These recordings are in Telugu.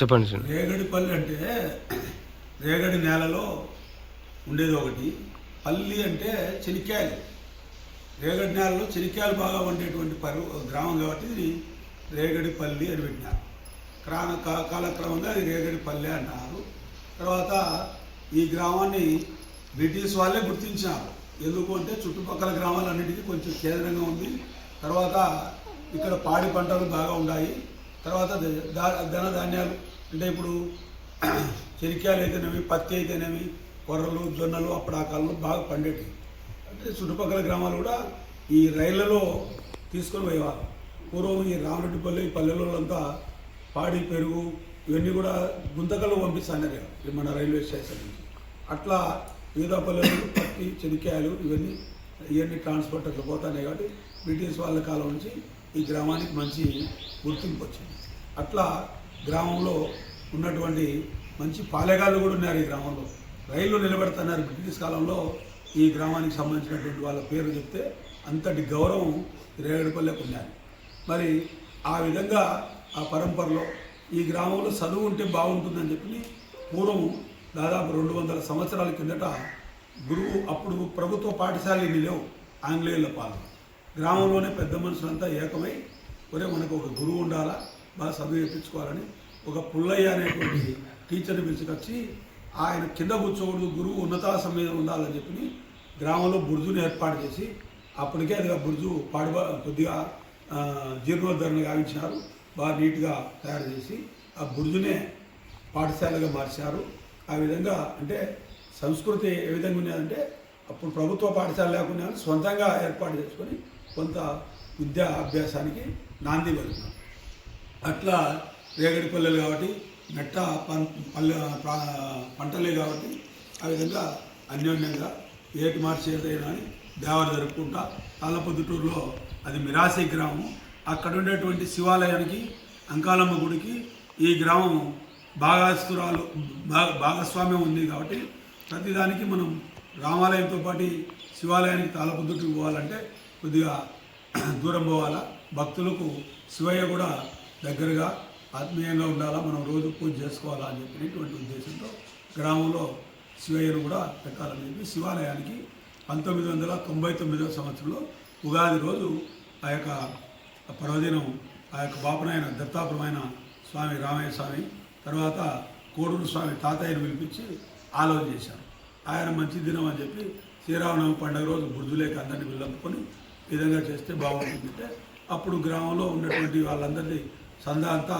చెప్పండి సార్. రేగడి పల్లి అంటే రేగడి నేలలో ఉండేది ఒకటి. పల్లి అంటే చెనిక్కాయలు. రేగడి నేలలో చెనిక్కాయలు బాగా ఉండేటువంటి పరు గ్రామం కాబట్టి ఇది రేగడి పల్లి అని పెట్టినారు. క్రాన కాలక్రమంగా అది రేగడి పల్లె అంటారు తర్వాత ఈ గ్రామాన్ని బ్రిటిష్ వాళ్ళే గుర్తించారు ఎందుకు అంటే చుట్టుపక్కల గ్రామాలన్నిటికీ కొంచెం కేంద్రంగా ఉంది. తర్వాత ఇక్కడ పాడి పంటలు బాగా ఉన్నాయి తర్వాత ధన ధాన్యాలు. అంటే ఇప్పుడు చెనిక్కాయలు అయితేనేమి పత్తి అయితేనేమి కొర్రలు జొన్నలు అప్పుడు ఆ కాలంలో బాగా పండేవి అంటే చుట్టుపక్కల గ్రామాలు కూడా ఈ రైళ్ళలో తీసుకొని పోయేవారు. పూర్వం ఈ రామరెడ్డిపల్లి ఈ పల్లెలూళ్ళంతా పాడి పెరుగు ఇవన్నీ కూడా గుంతకల్లో పంపిస్తున్నారు మన రైల్వే స్టేషన్ నుంచి. అట్లా వివిధ పల్లెలు పత్తి చెనిక్కాయలు ఇవన్నీ ఇవన్నీ ట్రాన్స్పోర్ట్ అట్లా పోతున్నాయి కాబట్టి బ్రిటిష్ వాళ్ళ కాలం నుంచి ఈ గ్రామానికి మంచి గుర్తింపు వచ్చింది. అట్లా గ్రామంలో ఉన్నటువంటి మంచి పాలెగాళ్ళు కూడా ఉన్నారు ఈ గ్రామంలో. రైళ్ళు నిలబెడుతున్నారు బ్రిటిష్ కాలంలో. ఈ గ్రామానికి సంబంధించినటువంటి వాళ్ళ పేరు చెప్తే అంతటి గౌరవం రేగడిపల్లెకు ఉన్నారు మరి ఆ విధంగా ఆ పరంపరలో ఈ గ్రామంలో చదువు ఉంటే బాగుంటుందని చెప్పి పూర్వం దాదాపు రెండు వందల సంవత్సరాల కిందట గురువు అప్పుడు ప్రభుత్వ పాఠశాలలు లేవు. ఆంగ్లేయుల పాలన. గ్రామంలోనే పెద్ద మనుషులంతా ఏకమై ఒరే మనకు ఒక గురువు ఉండాలా? బాగా చదువు చెప్పించుకోవాలని ఒక పుల్లయ్య అనేటువంటి టీచర్ని పిలుచుకొచ్చి ఆయన కింద కూర్చోకూడదు గురువు ఉన్నతాసం మీద ఉండాలని చెప్పి గ్రామంలో బుర్జుని ఏర్పాటు చేసి అప్పటికే అది ఆ బుర్జు పాడు కొద్దిగా జీర్ణోద్ధరణ గావించినారు బాగా నీట్గా తయారు చేసి ఆ బుర్జునే పాఠశాలగా మార్చారు. ఆ విధంగా అంటే సంస్కృతి ఏ విధంగా ఉన్నదంటే అప్పుడు ప్రభుత్వ పాఠశాల లేకుండా సొంతంగా ఏర్పాటు చేసుకొని కొంత విద్యా అభ్యాసానికి నాంది పలుకున్నారు అట్లా రేగడి పల్లెలు కాబట్టి మెట్ట పం పల్లె ప్రా- పంటలే కాబట్టి ఆ విధంగా అన్యోన్యంగా ఏటి మార్చి ఏదైనా అని దేవాలు జరుపుకుంటా. తాళ్ళపొద్దుటూరులో అది మిరాసి గ్రామం. అక్కడ ఉండేటువంటి శివాలయానికి అంకాలమ్మ గుడికి ఈ గ్రామం భాగస్తురాలు భాగస్వామ్యం ఉంది కాబట్టి ప్రతిదానికి మనం రామాలయంతో పాటు శివాలయానికి తాళపొద్దుటికి పోవాలంటే కొద్దిగా దూరం పోవాలా? భక్తులకు శివయ్య కూడా దగ్గరగా ఆత్మీయంగా ఉండాలా? మనం రోజు పూజ చేసుకోవాలా అని చెప్పినటువంటి ఉద్దేశంతో గ్రామంలో శివయ్యను కూడా పెట్టాలని చెప్పి శివాలయానికి పంతొమ్మిది వందల తొంభై తొమ్మిదవ సంవత్సరంలో ఉగాది రోజు ఆ యొక్క పర్వదినం ఆ యొక్క బాపనాయన దత్తాపురమైన స్వామి రామయ్య స్వామి తర్వాత కోడూరు స్వామి తాతయ్యను పిలిపించి ఆలోచన చేశారు. ఆయన మంచి దినం అని చెప్పి శ్రీరామనవమి పండుగ రోజు బుర్జులేక అందరినీ విల్లంపుకొని విధంగా చేస్తే బాగుంటుందంటే అప్పుడు గ్రామంలో ఉన్నటువంటి వాళ్ళందరినీ సందా అంతా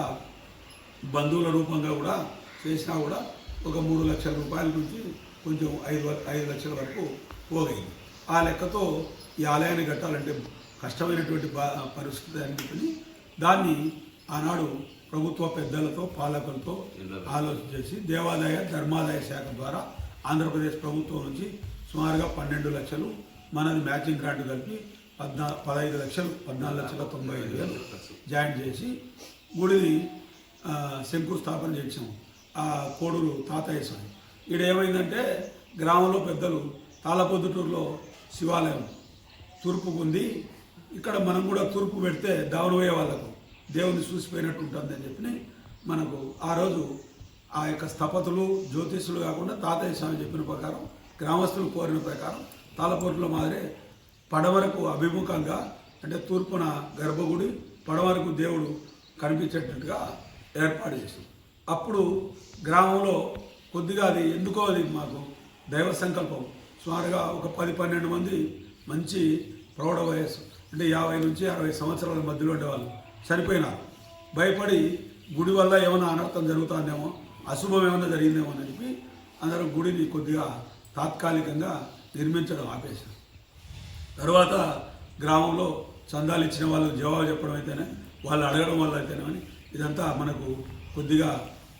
బంధువుల రూపంగా కూడా చేసినా కూడా ఒక మూడు లక్షల రూపాయల నుంచి కొంచెం ఐదు ఐదు లక్షల వరకు పోగైంది. ఆ లెక్కతో ఈ ఆలయాన్ని కట్టాలంటే కష్టమైనటువంటి బా పరిస్థితి అని దాన్ని ఆనాడు ప్రభుత్వ పెద్దలతో పాలకులతో ఆలోచన చేసి దేవాదాయ ధర్మాదాయ శాఖ ద్వారా ఆంధ్రప్రదేశ్ ప్రభుత్వం నుంచి సుమారుగా పన్నెండు లక్షలు మనది మ్యాచింగ్ గ్రాంట్ కలిపి పద్నా పదహైదు లక్షలు పద్నాలుగు లక్షల తొంభై ఐదు వేలు జాయిన్ చేసి గుడిని శంకుస్థాపన చేసాం ఆ కోడులు తాతయ్య స్వామి. ఇక్కడ ఏమైందంటే గ్రామంలో పెద్దలు తాళపొద్దుటూరులో శివాలయం తూర్పు ఉంది. ఇక్కడ మనం కూడా తూర్పు పెడితే దావనపోయే వాళ్ళకు దేవుని చూసిపోయినట్టు ఉంటుందని చెప్పి మనకు ఆ రోజు ఆ యొక్క స్థపతులు జ్యోతిషులు కాకుండా తాతయ్య స్వామి చెప్పిన ప్రకారం గ్రామస్తులు కోరిన ప్రకారం తాళపొట్టులో మాదిరే పడవరకు అభిముఖంగా అంటే తూర్పున గర్భగుడి పడవరకు దేవుడు కనిపించేటట్టుగా ఏర్పాటు చేసాం అప్పుడు గ్రామంలో కొద్దిగా అది ఎందుకో అది మాకు దైవ సంకల్పం. సుమారుగా ఒక పది పన్నెండు మంది మంచి ప్రౌఢ వయస్సు అంటే యాభై నుంచి అరవై సంవత్సరాల మధ్యలో ఉండేవాళ్ళు. చనిపోయినారు భయపడి గుడి వల్ల ఏమైనా అనర్థం జరుగుతుందేమో అశుభం ఏమైనా జరిగిందేమో అని చెప్పి అందరూ గుడిని కొద్దిగా తాత్కాలికంగా నిర్మించడం ఆపేశారు. తర్వాత గ్రామంలో చందాలు ఇచ్చిన వాళ్ళు జవాబు చెప్పడం అయితేనే వాళ్ళు అడగడం వల్ల అయితేనేమని ఇదంతా మనకు కొద్దిగా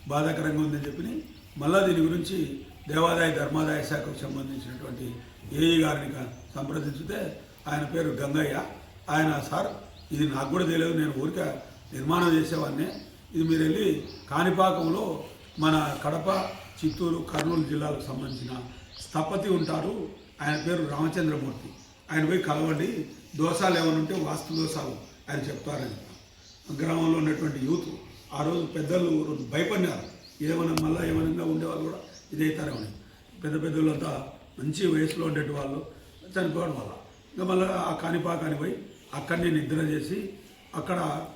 బాధాకరంగా ఉందని చెప్పి మళ్ళా దీని గురించి దేవాదాయ ధర్మాదాయ శాఖకు సంబంధించినటువంటి ఏఈ గారిని సంప్రదించితే ఆయన పేరు గంగయ్య. ఆయన సార్ ఇది నాకు కూడా తెలియదు నేను ఊరిక నిర్మాణం చేసేవాడిని. ఇది మీరు వెళ్ళి కాణిపాకంలో మన కడప చిత్తూరు కర్నూలు జిల్లాలకు సంబంధించిన స్థపతి ఉంటారు. ఆయన పేరు రామచంద్రమూర్తి. ఆయన పోయి కలవండి. దోషాలు ఏమైనా ఉంటే వాస్తు దోషాలు ఆయన చెప్తారని. గ్రామంలో ఉన్నటువంటి యూత్ ఆ రోజు పెద్దలు భయపడినారు. ఏమైనా మళ్ళీ ఏమైనా ఉండేవాళ్ళు కూడా ఇదైతారేమని పెద్ద పెద్దలంతా మంచి వయసులో ఉండేటి వాళ్ళు చనిపోవడం వల్ల. ఇంకా మళ్ళీ ఆ కానిపాకాని పోయి అక్కడనే నిద్ర చేసి అక్కడ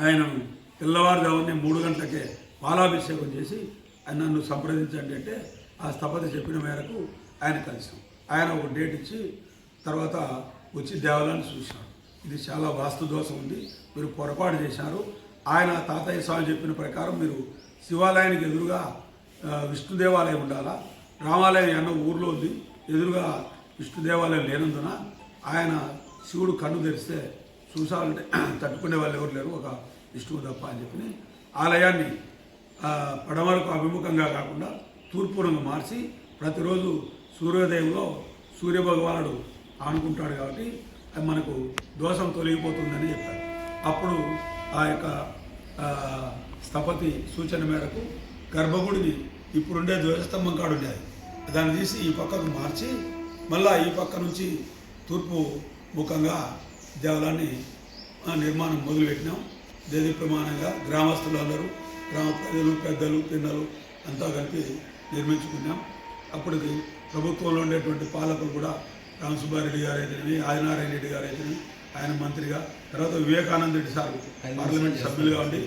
ఆయనను తెల్లవారుజామునే మూడు గంటలకే పాలాభిషేకం చేసి ఆయన నన్ను సంప్రదించండి అంటే ఆ స్థపతి చెప్పిన మేరకు ఆయన కలిసాం. ఆయన ఒక డేట్ ఇచ్చి తర్వాత వచ్చి దేవాలయాన్ని చూశారు ఇది చాలా వాస్తు దోషం ఉంది. మీరు పొరపాటు చేశారు. ఆయన తాతయ్య స్వామి చెప్పిన ప్రకారం మీరు శివాలయానికి ఎదురుగా విష్ణు దేవాలయం ఉండాలా? రామాలయం అన్న ఊర్లో ఉంది. ఎదురుగా విష్ణు దేవాలయం లేనందున ఆయన శివుడు కన్ను తెరిస్తే చూసాలంటే తట్టుకునే వాళ్ళు ఎవరు లేరు. ఒక విష్ణువు తప్ప అని చెప్పి ఆలయాన్ని పడమరకు అభిముఖంగా కాకుండా తూర్పురంగా మార్చి ప్రతిరోజు సూర్యోదయంలో సూర్యభగవానుడు ఆనుకుంటాడు కాబట్టి అది మనకు దోషం తొలగిపోతుందని చెప్పారు. అప్పుడు ఆ యొక్క స్థపతి సూచన మేరకు గర్భగుడిని ఇప్పుడుండే ధ్వజస్తంభం కాడు ఉండేది. దాన్ని తీసి ఈ పక్కకు మార్చి మళ్ళా ఈ పక్క నుంచి తూర్పు ముఖంగా దేవాలయాన్ని ఆ, నిర్మాణం మొదలుపెట్టినాం. దేది ప్రమాణంగా గ్రామస్తులు అందరూ గ్రామ ప్రజలు పెద్దలు పిన్నలు అంతా కలిపి నిర్మించుకున్నాం. అప్పటికి ప్రభుత్వంలో ఉండేటువంటి పాలకులు కూడా రామసుబ్బారెడ్డి గారు అయితేనేమి ఆదినారాయణ రెడ్డి గారు అయితేనేమి ఆయన మంత్రిగా. తర్వాత వివేకానంద రెడ్డి సార్ పార్లమెంట్ సభ్యులుగా ఉండి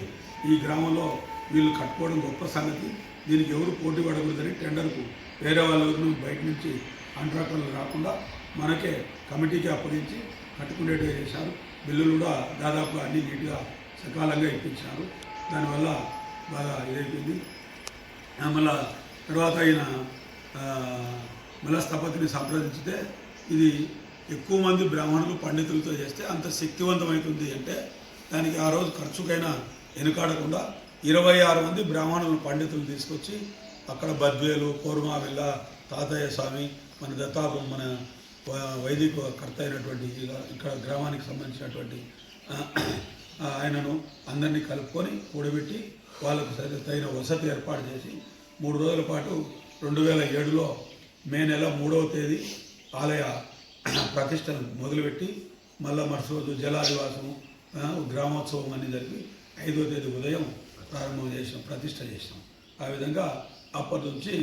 ఈ గ్రామంలో వీళ్ళు కట్టుకోవడం గొప్ప సంగతి. దీనికి ఎవరు పోటీ పడకూడదని టెండర్కు వేరే వాళ్ళ బయట నుంచి కాంట్రాక్టర్లు రాకుండా మనకే కమిటీకి అప్పగించి కట్టుకునేట్టుగా చేశారు. బిల్లులు కూడా దాదాపు అన్ని నీట్గా సకాలంగా ఇప్పించారు. దానివల్ల బాగా ఇదైపోయింది. మళ్ళా తర్వాత ఆయన మళ్ళా స్థపతిని సంప్రదించితే ఇది ఎక్కువ మంది బ్రాహ్మణులు పండితులతో చేస్తే అంత శక్తివంతమవుతుంది అంటే దానికి ఆ రోజు ఖర్చుకైనా వెనుకాడకుండా ఇరవై ఆరు మంది బ్రాహ్మణులు పండితులు తీసుకొచ్చి అక్కడ బద్వేలు కోరుమావిల్ల తాతయ్య స్వామి మన దత్తాపు మన వైదిక కర్త అయినటువంటి ఇక్కడ గ్రామానికి సంబంధించినటువంటి ఆయనను అందరినీ కలుపుకొని కూడబెట్టి వాళ్ళకు సరి తగిన వసతి ఏర్పాటు చేసి మూడు రోజుల పాటు రెండు వేల ఏడులో మే నెల మూడవ తేదీ ఆలయ ప్రతిష్టను మొదలుపెట్టి మళ్ళా మరుసటి రోజు జలాదివాసము గ్రామోత్సవం అన్ని జరిపి ఐదో తేదీ ఉదయం ప్రారంభం చేసాం ప్రతిష్ట చేసాం ఆ విధంగా అప్పటి నుంచి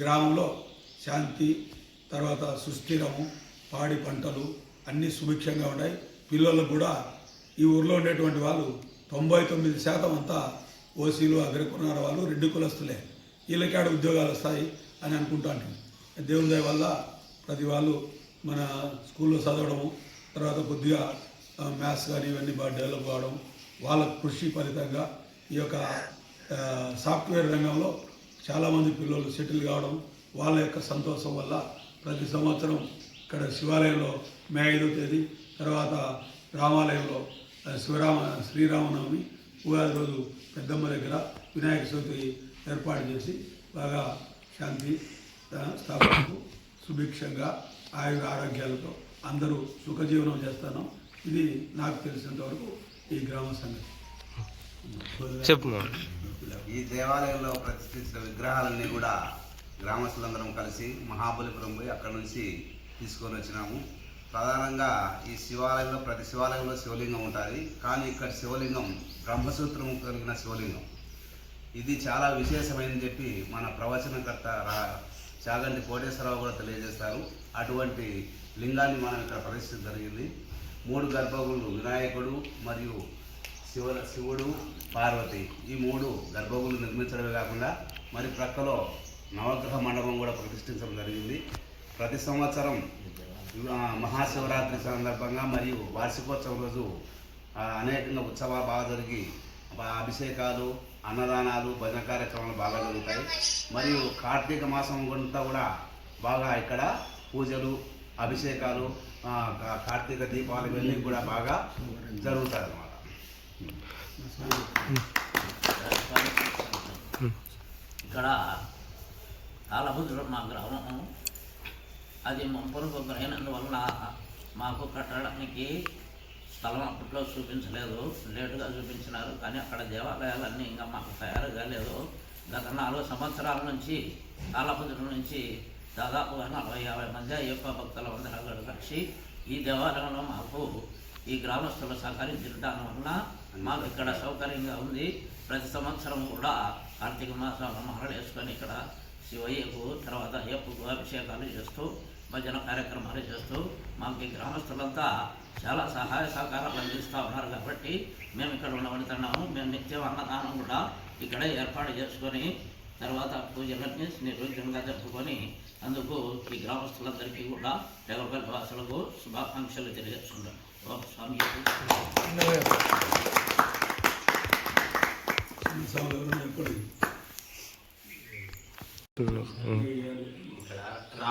గ్రామంలో శాంతి తర్వాత సుస్థిరము పాడి పంటలు అన్నీ సుభిక్షంగా ఉన్నాయి. పిల్లలకు కూడా ఈ ఊర్లో ఉండేటువంటి వాళ్ళు తొంభై తొమ్మిది శాతం అంతా ఓసీలు అగ్రకున్నారు వాళ్ళు రెడ్డి కులస్తులే. వీళ్ళకి ఆడ ఉద్యోగాలు వస్తాయి అని అనుకుంటాను దేవుని దయ వల్ల ప్రతి వాళ్ళు మన స్కూల్లో చదవడం తర్వాత కొద్దిగా మ్యాథ్స్ కానీ ఇవన్నీ బాగా డెవలప్ కావడం వాళ్ళ కృషి ఫలితంగా ఈ యొక్క సాఫ్ట్వేర్ రంగంలో చాలామంది పిల్లలు సెటిల్ కావడం వాళ్ళ యొక్క సంతోషం వల్ల ప్రతి సంవత్సరం ఇక్కడ శివాలయంలో మే ఐదో తేదీ తర్వాత రామాలయంలో శివరామ శ్రీరామనవమి ఉగాది రోజు పెద్దమ్మ దగ్గర వినాయక చవితి ఏర్పాటు చేసి బాగా శాంతి స్థాపించు స్థాపనకు సుభిక్షంగా ఆయుర ఆరోగ్యాలతో అందరూ సుఖజీవనం చేస్తాను. ఇది నాకు తెలిసినంత వరకు ఈ గ్రామ సంగతి. చెప్పు ఈ దేవాలయంలో ప్రతిష్ఠించిన విగ్రహాలన్నీ కూడా గ్రామస్తులందరం కలిసి మహాబలిపురం పోయి అక్కడ నుంచి తీసుకొని వచ్చినాము. ప్రధానంగా ఈ శివాలయంలో ప్రతి శివాలయంలో శివలింగం ఉంటుంది. కానీ ఇక్కడ శివలింగం బ్రహ్మసూత్రం కలిగిన శివలింగం. ఇది చాలా విశేషమైనని చెప్పి మన ప్రవచనకర్త రా చాగంటి కోటేశ్వరరావు కూడా తెలియజేస్తారు. అటువంటి లింగాన్ని మనం ఇక్కడ ప్రదర్శించడం జరిగింది. మూడు గర్భగుళ్ళు వినాయకుడు మరియు శివ శివుడు పార్వతి. ఈ మూడు గర్భగుళ్ళు నిర్మించడమే కాకుండా మరి ప్రక్కలో నవగ్రహ మండపం కూడా ప్రతిష్ఠించడం జరిగింది. ప్రతి సంవత్సరం మహాశివరాత్రి సందర్భంగా మరియు వార్షికోత్సవం రోజు అనేకంగా ఉత్సవాలు బాగా జరిగి అభిషేకాలు అన్నదానాలు భజన కార్యక్రమాలు బాగా జరుగుతాయి. మరియు కార్తీక మాసం అంతా కూడా బాగా ఇక్కడ పూజలు అభిషేకాలు కార్తీక దీపాలు ఇవన్నీ కూడా బాగా జరుగుతాయి అన్నమాట ఇక్కడ తాళభద్రుడు మా గ్రామము. అది పొరుగు అయినందువల్ల మాకు కట్టడానికి స్థలం అప్పట్లో చూపించలేదు. లేటుగా చూపించినారు. కానీ అక్కడ దేవాలయాలన్నీ ఇంకా మాకు తయారు కాలేదు. గత నాలుగు సంవత్సరాల నుంచి తాళభద్రుల నుంచి దాదాపుగా నలభై యాభై మంది అయ్యప్ప భక్తుల అందరూ కలిసి ఈ దేవాలయంలో మాకు ఈ గ్రామస్తులు సహకరించడం వలన మాకు ఇక్కడ సౌకర్యంగా ఉంది. ప్రతి సంవత్సరం కూడా కార్తీక మాసంలో మహరలు వేసుకొని ఇక్కడ శివయ్యకు తర్వాత అయ్యప్పకు అభిషేకాలు చేస్తూ భజన కార్యక్రమాలు చేస్తూ మాకు ఈ గ్రామస్తులంతా చాలా సహాయ సహకారాలు అందిస్తూ ఉన్నారు కాబట్టి మేము ఇక్కడ ఉండబడుతున్నాము మేము నిత్యం అన్నదానం కూడా ఇక్కడే ఏర్పాటు చేసుకొని తర్వాత పూజలన్నీ నిర్విఘ్నంగా జరుపుకొని అందుకు ఈ గ్రామస్తులందరికీ కూడా దేవపల్లి వాసులకు శుభాకాంక్షలు తెలియజేస్తున్నాం ఓం స్వామి. ఎప్పుడు?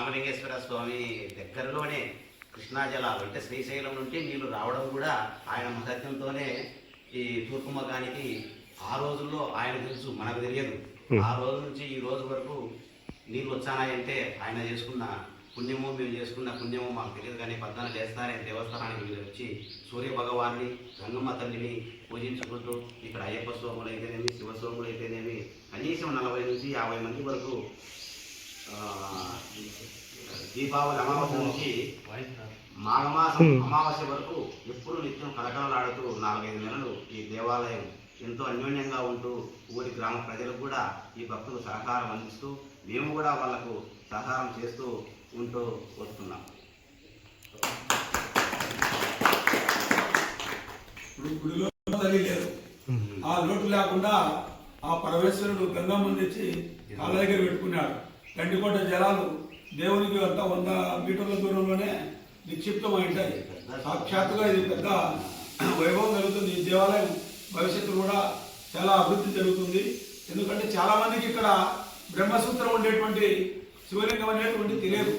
రామలింగేశ్వర స్వామి దగ్గరలోనే కృష్ణా జలాలు అంటే శ్రీశైలం నుండి నీళ్ళు రావడం కూడా ఆయన మహత్యంతోనే ఈ తూర్పు మగానికి ఆ రోజుల్లో ఆయన తెలుసు మనకు తెలియదు. ఆ రోజు నుంచి ఈ రోజు వరకు నీళ్ళు వచ్చానాయంటే ఆయన చేసుకున్న పుణ్యము మేము చేసుకున్న పుణ్యము మాకు తెలియదు కానీ పద్నాలుగు చేస్తానే దేవస్థానానికి మీరు వచ్చి సూర్య భగవాన్ని గంగమ్మ తల్లిని పూజించుకుంటూ ఇక్కడ అయ్యప్ప స్వాములు అయితేనేమి శివ స్వాములు అయితేనేమి కనీసం నలభై నుంచి యాభై మంది వరకు దీపావళి అమావాస్య నుంచి మాఘమాసం అమావాస్య వరకు ఎప్పుడు నిత్యం కలకలలాడుతూ నాలుగైదు నెలలు ఈ దేవాలయం ఎంతో అన్యోన్యంగా ఉంటూ ఊరి గ్రామ ప్రజలకు కూడా ఈ భక్తులు సహకారం అందిస్తూ మేము కూడా వాళ్ళకు సహకారం చేస్తూ ఉంటూ వస్తున్నాం. ఆ లోటు లేకుండా ఆ పరమేశ్వరుడు గంగమ్మని తెచ్చి కాళ్ళ దగ్గర పెట్టుకున్నాడు. గండికోట జలాలు దేవునికి అంత వంద మీటర్ల దూరంలోనే నిక్షిప్తం ఉంటాయి. సాక్షాత్తుగా ఇది పెద్ద వైభవం జరుగుతుంది ఈ దేవాలయం భవిష్యత్తు కూడా చాలా అభివృద్ధి జరుగుతుంది. ఎందుకంటే చాలామందికి ఇక్కడ బ్రహ్మసూత్రం ఉండేటువంటి శివలింగం అనేటువంటి తెలియదు.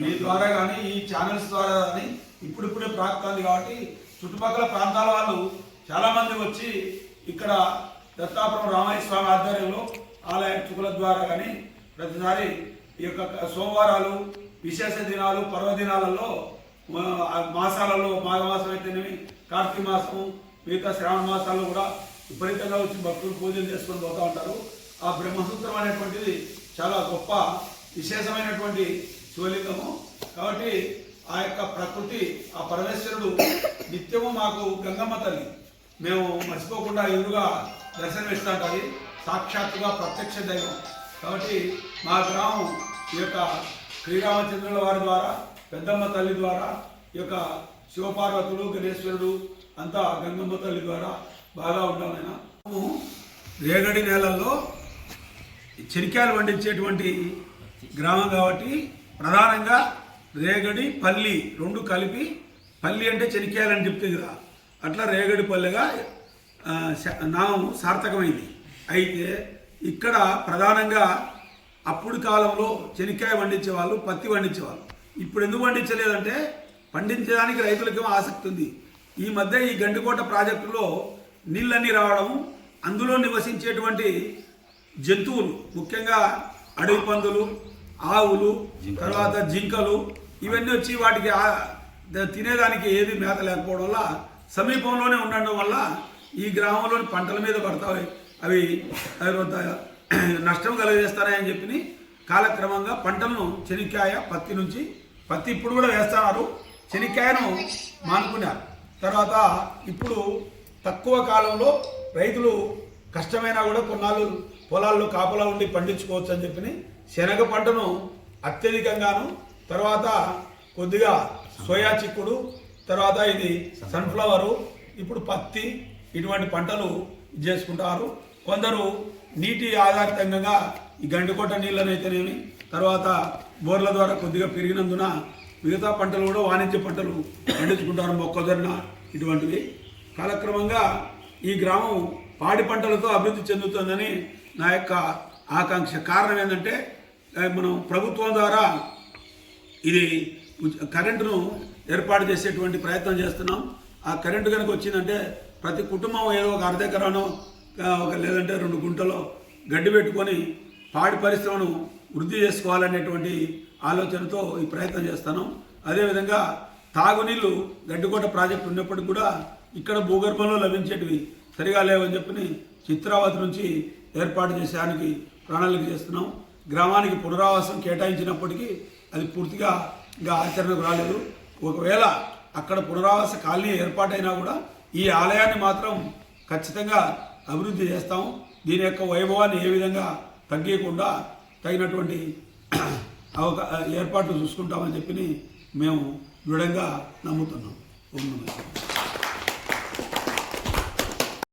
మీ ద్వారా కానీ ఈ ఛానల్స్ ద్వారా కానీ ఇప్పుడిప్పుడే ప్రాక్తాంది కాబట్టి చుట్టుపక్కల ప్రాంతాల వాళ్ళు చాలామంది వచ్చి ఇక్కడ దత్తాపురం రామాయ స్వామి ఆధ్వర్యంలో ఆలయ చుకుల ద్వారా కానీ ప్రతిసారి ఈ యొక్క సోమవారాలు విశేష దినాలు పర్వదినాలలో ఆ, మాసాలలో మాఘమాసం అయితేనేమి కార్తీక మాసము మిగతా శ్రావణ మాసాల్లో కూడా విపరీతంగా వచ్చి భక్తులు పూజలు చేసుకొని పోతూ ఉంటారు. ఆ బ్రహ్మసూత్రం అనేటువంటిది చాలా గొప్ప విశేషమైనటువంటి శివలింగము. కాబట్టి ఆ యొక్క ప్రకృతి ఆ పరమేశ్వరుడు నిత్యము మాకు గంగమ్మ తల్లి. మేము మర్చిపోకుండా ఎదురుగా దర్శనమిస్తుంటుంది సాక్షాత్తుగా ప్రత్యక్ష దైవం. కాబట్టి మా గ్రామం ఈ యొక్క శ్రీరామచంద్రుల వారి ద్వారా పెద్దమ్మ తల్లి ద్వారా ఈ యొక్క శివపార్వతులు గణేశ్వరుడు అంతా గంగమ్మ తల్లి ద్వారా బాగా ఉండాలైనా. రేగడి నేలల్లో చెనిక్కాయలు పండించేటువంటి గ్రామం కాబట్టి ప్రధానంగా రేగడి పల్లి రెండు కలిపి పల్లి అంటే చెనిక్కాయలు అని చెప్తుంది కదా అట్లా రేగడి పల్లెగా నామం సార్థకమైంది. అయితే ఇక్కడ ప్రధానంగా అప్పుడు కాలంలో చెనిక్కాయ పండించేవాళ్ళు పత్తి పండించేవాళ్ళు ఇప్పుడు ఎందుకు పండించలేదంటే పండించడానికి రైతులకి ఆసక్తి ఉంది. ఈ మధ్య ఈ గండికోట ప్రాజెక్టులో నీళ్ళన్నీ రావడం అందులో నివసించేటువంటి జంతువులు ముఖ్యంగా అడవి పందులు ఆవులు తర్వాత జింకలు ఇవన్నీ వచ్చి వాటికి తినేదానికి ఏది మేత లేకపోవడం వల్ల సమీపంలోనే ఉండడం వల్ల ఈ గ్రామంలోని పంటల మీద పడతాయి. అవి అవి కొంత నష్టం కలుగజేస్తారని చెప్పి కాలక్రమంగా పంటలను చెనిక్కాయ పత్తి నుంచి పత్తి ఇప్పుడు కూడా వేస్తున్నారు. చెనిక్కాయను మానుకున్నారు. తర్వాత ఇప్పుడు తక్కువ కాలంలో రైతులు కష్టమైనా కూడా కొన్నాళ్ళు పొలాల్లో కాపలా ఉండి పండించుకోవచ్చు అని చెప్పి శనగ పంటను అత్యధికంగాను తర్వాత కొద్దిగా సోయా చిక్కుడు తర్వాత ఇది సన్ఫ్లవరు ఇప్పుడు పత్తి ఇటువంటి పంటలు చేసుకుంటారు. కొందరు నీటి ఆధారితంగా ఈ గండికోట నీళ్ళనైతేనేమి తర్వాత బోర్ల ద్వారా కొద్దిగా పెరిగినందున మిగతా పంటలు కూడా వాణిజ్య పంటలు పండించుకుంటారు మొక్కజొన్న ఇటువంటివి. కాలక్రమంగా ఈ గ్రామం పాడి పంటలతో అభివృద్ధి చెందుతుందని నా యొక్క ఆకాంక్ష. కారణం ఏంటంటే మనం ప్రభుత్వం ద్వారా ఇది కరెంటును ఏర్పాటు చేసేటువంటి ప్రయత్నం చేస్తున్నాం. ఆ కరెంటు కనుక వచ్చిందంటే ప్రతి కుటుంబం ఏదో ఒక అర్ధ ఎకరానో ఒక లేదంటే రెండు గుంటలో గడ్డి పెట్టుకొని పాడి పరిశ్రమను వృద్ధి చేసుకోవాలనేటువంటి ఆలోచనతో ఈ ప్రయత్నం చేస్తాను. అదేవిధంగా తాగునీళ్ళు గడ్డికోట ప్రాజెక్టు ఉన్నప్పటికీ కూడా ఇక్కడ భూగర్భంలో లభించేటివి సరిగా లేవని చెప్పి చిత్రావతి నుంచి ఏర్పాటు చేసేదానికి ప్రణాళిక చేస్తున్నాం. గ్రామానికి పునరావాసం కేటాయించినప్పటికీ అది పూర్తిగా ఇంకా ఆచరణకు రాలేదు. ఒకవేళ అక్కడ పునరావాస కాలనీ ఏర్పాటైనా కూడా ఈ ఆలయాన్ని మాత్రం ఖచ్చితంగా అభివృద్ధి చేస్తాం. దీని యొక్క వైభవాన్ని ఏ విధంగా తగ్గకుండా తగినటువంటి అవకా ఏర్పాట్లు చూసుకుంటామని చెప్పి మేము దృఢంగా నమ్ముతున్నాం. ఓం